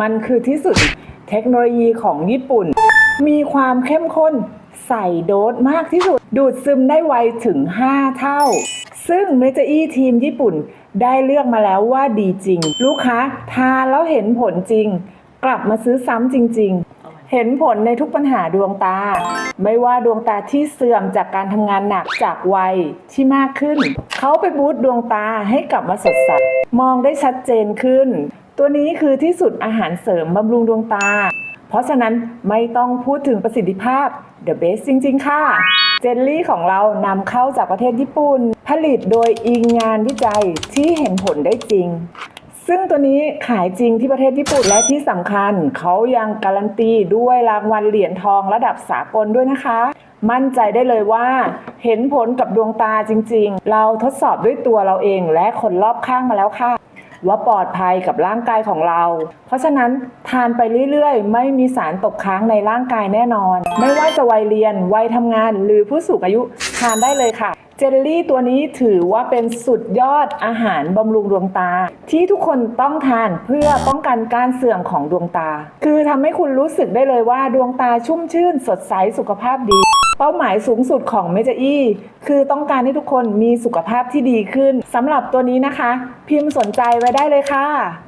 มันคือที่สุดเทคโนโลยีของญี่ปุ่น มีความเข้มข้นใส่โดสมากที่สุด ดูดซึมได้ไวถึง 5 เท่า ซึ่งเมเจอร์อีทีมญี่ปุ่นได้เลือกมาแล้วว่าดีจริง ลูกค้าทานแล้วเห็นผลจริง กลับมาซื้อซ้ำจริง ๆ เห็นผลในทุกปัญหาดวงตา ไม่ว่าดวงตาที่เสื่อมจากการทำงานหนักจากวัยที่มากขึ้น เขาไปบูตดวงตาให้กลับมาสดใสมองได้ชัดเจนขึ้น ตัวนี้คือที่สุดอาหารเสริมบำรุงดวงตา เพราะฉะนั้นไม่ต้องพูดถึงประสิทธิภาพ The Best จริง ๆ ค่ะ เจลลี่ของเรานำเข้าจากประเทศญี่ปุ่น ผลิตโดยอิงงานวิจัยที่เห็นผลได้จริง ซึ่งตัวนี้ขายจริงที่ประเทศญี่ปุ่นและที่สำคัญ เขายังการันตีด้วยรางวัลเหรียญทองระดับสากลด้วยนะคะ มั่นใจได้เลยว่าเห็นผลกับดวงตาจริง ๆ เราทดสอบด้วยตัวเราเองและคนรอบข้างมาแล้วค่ะ ว่าปลอดภัยกับร่างกายของเรา เพราะฉะนั้นทานไปเรื่อยๆ ไม่มีสารตกค้างในร่างกายแน่นอน ไม่ว่าจะวัยเรียนวัยทำงาน หรือผู้สูงอายุทานได้เลยค่ะ เจลลี่ตัวนี้ถือว่าเป็นสุดยอดอาหารบำรุงดวงตา ที่ทุกคนต้องทานเพื่อป้องกันการเสื่อมของดวงตา คือทำให้คุณรู้สึกได้เลยว่าดวงตาชุ่มชื่น สดใสสุขภาพดี เป้าหมายสูงสุดของเมจอี้คือต้องการให้ทุกคนมีสุขภาพที่ดีขึ้นสำหรับตัวนี้นะคะ พิมพ์สนใจไว้ได้เลยค่ะ